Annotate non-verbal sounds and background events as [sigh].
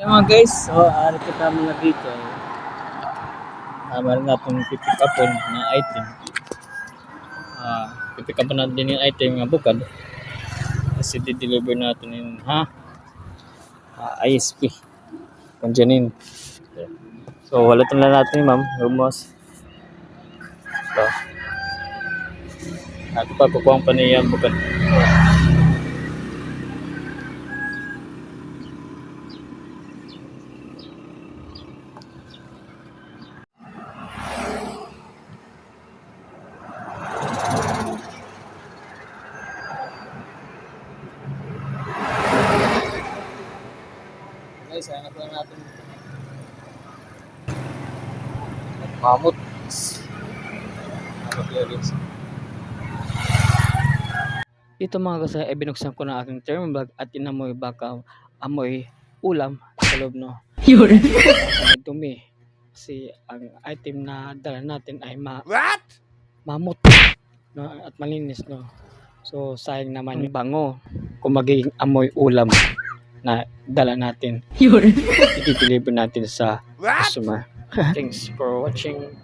Hey mga guys, so ari kita muna dito. Ah, meron na itong pipick upon na item. Ah, pipick upon natin yung item nga bukad. Kasi di-deliver natin yung ha? Ah, ISP. Kanjanin. So, wala na natin ma'am. Rumos. So, ako pa kukuha pa niya bukad. Guys, hanap lang natin. Mamut. Mamut yun. Ito mga kasi ay binuksan ko na aking thermal bag at inamoy baka amoy ulam sa loob no. Yun. Dumi. Kasi ang item na dala natin ay ma What? mamut no at malinis no. So sayang naman yung bango kung magiging amoy ulam na dala natin Yun. [laughs] i-deliver natin sa What? customer. Thanks for watching.